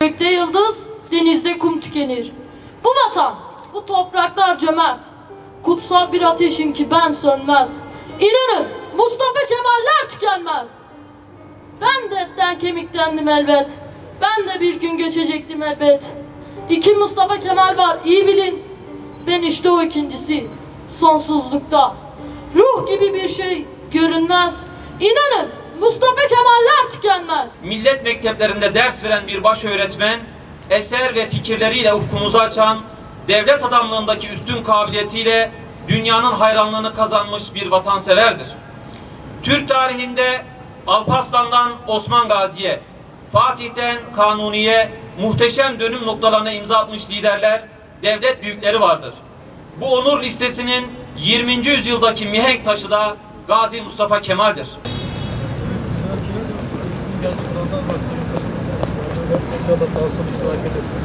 Gökte yıldız, denizde kum tükenir. Bu vatan, bu topraklar cömert. Kutsal bir ateşin ki ben sönmez. İnanın Mustafa Kemaller tükenmez. Ben de etten kemiklendim elbet. Ben de bir gün geçecektim elbet. İki Mustafa Kemal var iyi bilin. Ben işte o ikincisi. Sonsuzlukta. Ruh gibi bir şey görünmez. İnanın Mustafa Kemaller tükenmez. millet mekteplerinde ders veren bir baş öğretmen, eser ve fikirleriyle ufkumuzu açan, devlet adamlığındaki üstün kabiliyetiyle dünyanın hayranlığını kazanmış bir vatanseverdir. Türk tarihinde Alparslan'dan Osman Gazi'ye, Fatih'ten Kanuni'ye muhteşem dönüm noktalarına imza atmış liderler, devlet büyükleri vardır. Bu onur listesinin 20. yüzyıldaki mihenk taşı da Gazi Mustafa Kemal'dir. İnşallah daha sonra işe hareket etsin.